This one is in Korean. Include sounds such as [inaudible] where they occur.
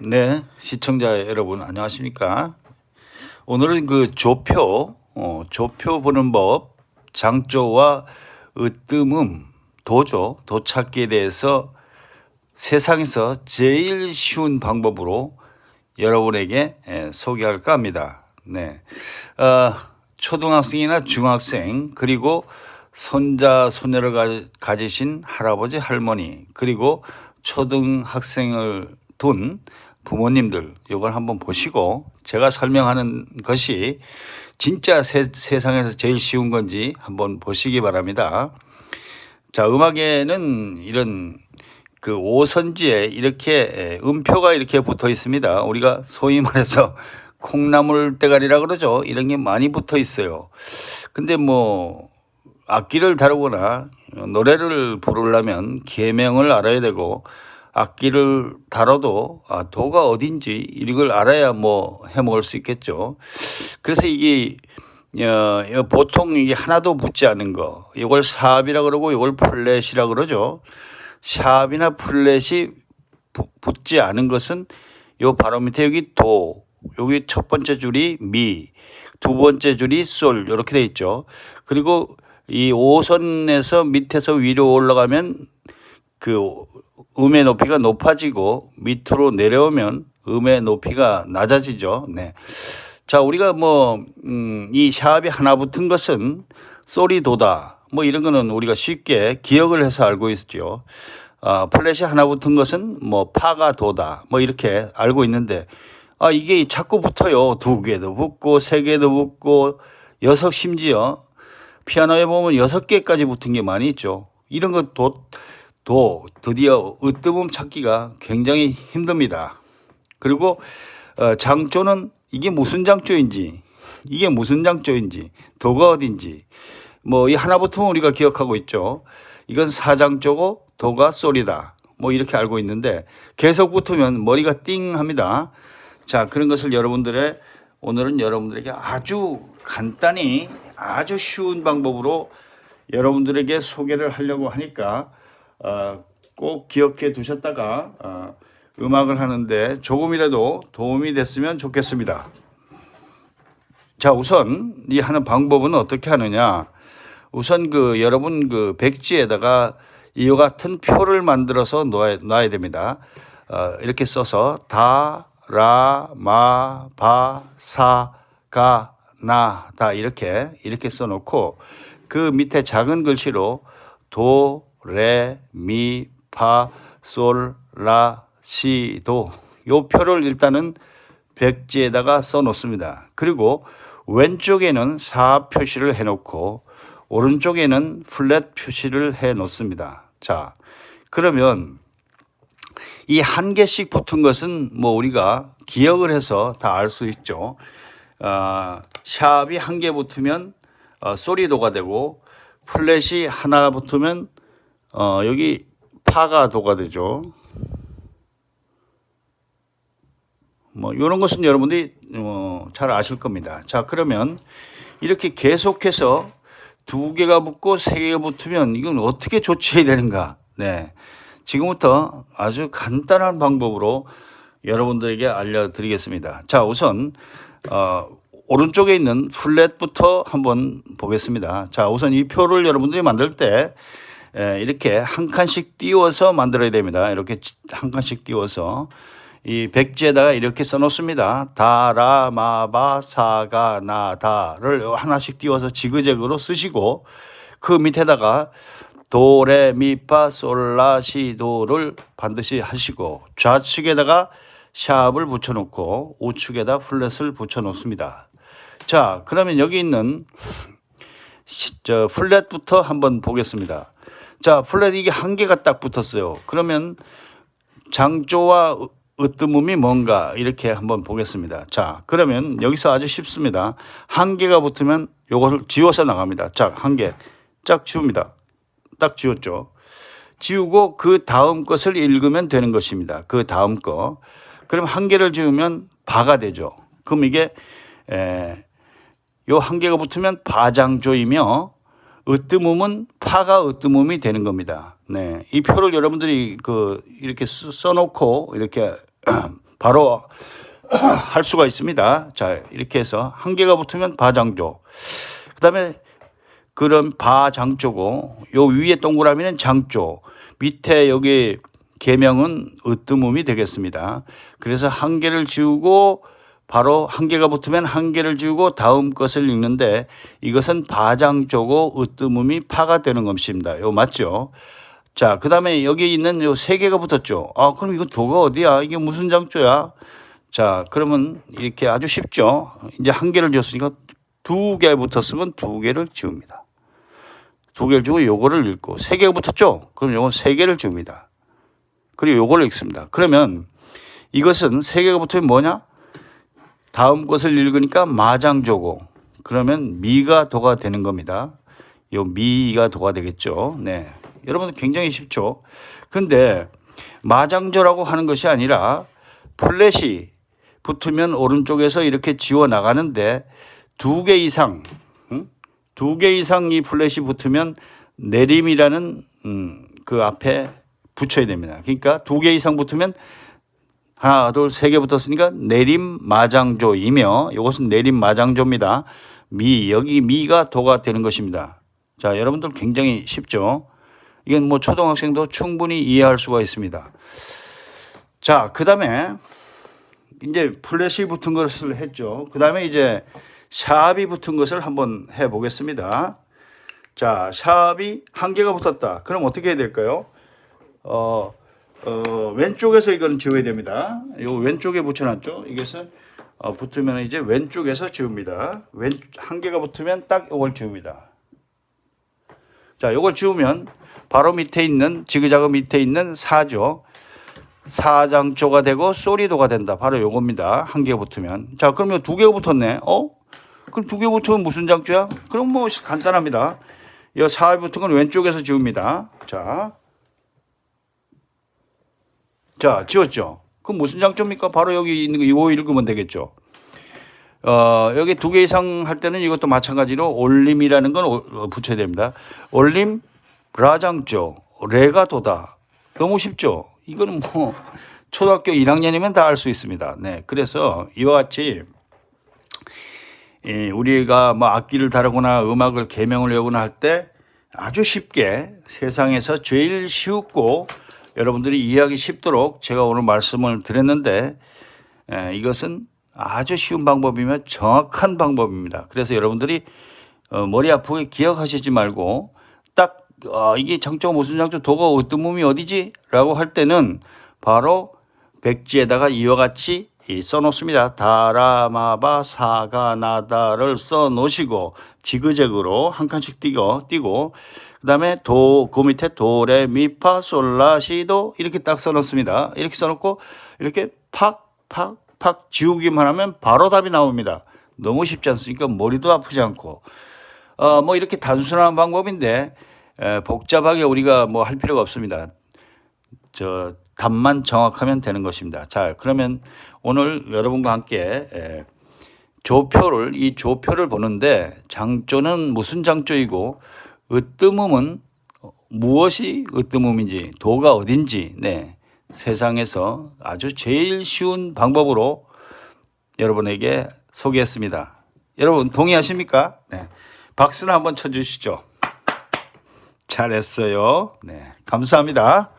네, 시청자 여러분 안녕하십니까? 오늘은 그 조표, 어, 조표 보는 법, 장조와 으뜸음, 도조, 도찾기에 대해서 세상에서 제일 쉬운 방법으로 여러분에게 예, 소개할까 합니다. 네, 어, 초등학생이나 중학생 그리고 손자 손녀를 가- 가지신 할아버지 할머니 그리고 초등학생을 둔 부모님들 이걸 한번 보시고 제가 설명하는 것이 진짜 세, 세상에서 제일 쉬운 건지 한번 보시기 바랍니다. 자, 음악에는 이런 그 오선지에 이렇게 에, 음표가 이렇게 붙어 있습니다. 우리가 소위 말해서 [laughs] 콩나물 대가리라 그러죠. 이런 게 많이 붙어 있어요. 근데 뭐 악기를 다루거나 노래를 부르려면 계명을 알아야 되고 악기를 다뤄도 아, 도가 어딘지 이걸 알아야 뭐 해먹을 수 있겠죠. 그래서 이게 어, 어, 보통 이게 하나도 붙지 않은 거 이걸 삽이라 그러고 이걸 플랫이라 그러죠. 샵이나 플랫이 부- 붙지 않은 것은 요 바로 밑에 여기 도 여기 첫 번째 줄이 미, 두 번째 줄이 솔 이렇게 돼 있죠. 그리고 이 오선에서 밑에서 위로 올라가면 그 음의 높이가 높아지고 밑으로 내려오면 음의 높이가 낮아지죠. 네. 자, 우리가 뭐, 음, 이 샵이 하나 붙은 것은 소리도다. 뭐 이런 거는 우리가 쉽게 기억을 해서 알고 있죠. 아, 플랫이 하나 붙은 것은 뭐 파가 도다. 뭐 이렇게 알고 있는데 아, 이게 자꾸 붙어요. 두 개도 붙고 세 개도 붙고 여섯 심지어 피아노에 보면 여섯 개까지 붙은 게 많이 있죠. 이런 것도 도 드디어 으뜸음 찾기가 굉장히 힘듭니다. 그리고 어, 장조는 이게 무슨 장조인지 이게 무슨 장조인지 도가 어딘지 뭐 이 하나 붙으면 우리가 기억하고 있죠. 이건 사장조고 도가 솔이다. 뭐 이렇게 알고 있는데 계속 붙으면 머리가 띵 합니다. 자 그런 것을 여러분들의 오늘은 여러분들에게 아주 간단히 아주 쉬운 방법으로 여러분들에게 소개를 하려고 하니까 어, 꼭 기억해 두셨다가 어, 음악을 하는데 조금이라도 도움이 됐으면 좋겠습니다. 자 우선 이 하는 방법은 어떻게 하느냐? 우선 그 여러분 그 백지에다가 이와 같은 표를 만들어서 놓아야, 놔야 됩니다. 어, 이렇게 써서 다, 라, 마, 바, 사, 가, 나, 다 이렇게 이렇게 써놓고 그 밑에 작은 글씨로 도, 레, 미, 파, 솔, 라, 시, 도. 요 표를 일단은 백지에다가 써 놓습니다. 그리고 왼쪽에는 사 표시를 해 놓고 오른쪽에는 플랫 표시를 해 놓습니다. 자, 그러면 이 한 개씩 붙은 것은 뭐 우리가 기억을 해서 다 알 수 있죠. 아, 샵이 한 개 붙으면 어, 소리도가 되고 플랫이 하나 붙으면 어, 여기 파가 도가 되죠. 뭐 이런 것은 여러분들이 어, 잘 아실 겁니다. 자 그러면 이렇게 계속해서 두 개가 붙고 세 개가 붙으면 이건 어떻게 조치해야 되는가? 네, 지금부터 아주 간단한 방법으로 여러분들에게 알려드리겠습니다. 자 우선 어, 오른쪽에 있는 플랫부터 한번 보겠습니다. 자 우선 이 표를 여러분들이 만들 때 에, 이렇게 한 칸씩 띄워서 만들어야 됩니다. 이렇게 한 칸씩 띄워서 이 백지에다가 이렇게 써놓습니다. 다라 마바 사가 나다를 하나씩 띄워서 지그재그로 쓰시고 그 밑에다가 도레미파 솔라시도를 반드시 하시고 좌측에다가 샵을 붙여놓고 우측에다 플랫을 붙여놓습니다. 자 그러면 여기 있는 시- 저 플랫부터 한번 보겠습니다. 자 이게 한 개가 딱 붙었어요. 그러면 장조와 으- 으뜸음이 뭔가 이렇게 한번 보겠습니다. 자, 그러면 여기서 아주 쉽습니다. 한 개가 붙으면 요것을 지워서 나갑니다. 자, 한 개. 쫙 지웁니다. 딱 지웠죠. 지우고 그 다음 것을 읽으면 되는 것입니다. 그 다음 거. 그럼 한 개를 지우면 바가 되죠. 그럼 이게 에, 요 한 개가 붙으면 바장조이며 으뜸음은 파가 으뜸음이 되는 겁니다. 네. 이 표를 여러분들이 그 이렇게 쓰- 써놓고 이렇게 [clears throat] 바로 [clears throat] 할 수가 있습니다. 자, 이렇게 해서 한 개가 붙으면 바장조. 그 다음에 그런 바장조고 요 위에 동그라미는 장조. 밑에 여기 개명은 으뜸음이 되겠습니다. 그래서 한 개를 지우고 바로 한 개가 붙으면 한 개를 지우고 다음 것을 읽는데 이것은 바장조고 으뜸음이 파가 되는 것입니다. 요 맞죠? 자, 그 다음에 여기 있는 요 세 개가 붙었죠. 아, 그럼 이거 도가 어디야? 이게 무슨 장조야? 자, 그러면 이렇게 아주 쉽죠. 이제 한 개를 지었으니까 두 개 붙었으면 두 개를 지웁니다. 두 개를 지우고 요거를 읽고 세 개가 붙었죠. 그럼 요건 세 개를 지웁니다. 그리고 요거를 읽습니다. 그러면 이것은 세 개가 붙으면 뭐냐? 다음 것을 읽으니까 마장조고 그러면 미가 도가 되는 겁니다. 요 미가 도가 되겠죠. 네. 여러분 굉장히 쉽죠. 근데 마장조라고 하는 것이 아니라 플랫이 붙으면 오른쪽에서 이렇게 지워 나가는데 두 개 이상 응? 두개 이상 이 플랫이 붙으면 내림이라는 음, 그 앞에 붙여야 됩니다. 그러니까 두 개 이상 붙으면 하나, 둘, 세 개 붙었으니까 내림 마장조이며 이것은 내림 마장조입니다. 미 여기 미가 도가 되는 것입니다. 자, 여러분들 굉장히 쉽죠? 이건 뭐 초등학생도 충분히 이해할 수가 있습니다. 자, 그 다음에 이제 플래시 붙은 것을 했죠. 그 다음에 이제 샵이 붙은 것을 한번 해 보겠습니다. 자, 샵이 한 개가 붙었다. 그럼 어떻게 해야 될까요? 어, 어, 왼쪽에서 이거는 지워야 됩니다. 요 왼쪽에 붙여놨죠. 이것은 어, 붙으면 이제 왼쪽에서 지웁니다. 왼, 한 개가 붙으면 딱 이걸 지웁니다. 자, 이걸 지우면 바로 밑에 있는 지그자그 밑에 있는 사죠. 사장조가 되고 소리도가 된다. 바로 요겁니다. 한 개 붙으면. 자, 그러면 두 개가 붙었네. 어? 그럼 두 개 붙으면 무슨 장조야? 그럼 뭐 간단합니다. 이 사에 붙은 건 왼쪽에서 지웁니다. 자. 자, 지웠죠? 그럼 무슨 장점입니까? 바로 여기 있는 거 이거 읽으면 되겠죠. 어, 여기 두 개 이상 할 때는 이것도 마찬가지로 올림이라는 건 오- 어, 붙여야 됩니다. 올림, 라장조, 레가 도다. 너무 쉽죠? 이거는 뭐 초등학교 1학년이면 다 알 수 있습니다. 네. 그래서 이와 같이 예, 우리가 뭐 악기를 다루거나 음악을 개명을 외우거나 할 때 아주 쉽게 세상에서 제일 쉽고 여러분들이 이해하기 쉽도록 제가 오늘 말씀을 드렸는데 예, 이것은 아주 쉬운 방법이며 정확한 방법입니다. 그래서 여러분들이 어, 머리 아프게 기억하시지 말고 딱 어, 이게 장조가 무슨 장조 도가 어떤 몸이 어디지? 라고 할 때는 바로 백지에다가 이와 같이 이 써놓습니다. 다라마바 사가나다를 써놓으시고 지그재그로 한 칸씩 띄고 띄고 그 다음에 도 그 밑에 도레 미파 솔라 시도 이렇게 딱 써놓습니다. 이렇게 써놓고 이렇게 팍 팍 팍 지우기만 하면 바로 답이 나옵니다. 너무 쉽지 않습니까? 머리도 아프지 않고 어, 뭐 이렇게 단순한 방법인데 에, 복잡하게 우리가 뭐 할 필요가 없습니다. 저 답만 정확하면 되는 것입니다. 자, 그러면 오늘 여러분과 함께 에, 조표를 이 조표를 보는데 장조는 무슨 장조이고 으뜸음은 무엇이 으뜸음인지 도가 어딘지 네 세상에서 아주 제일 쉬운 방법으로 여러분에게 소개했습니다. 여러분 동의하십니까? 네. 박수를 한번 쳐주시죠. 잘했어요. 네, 감사합니다.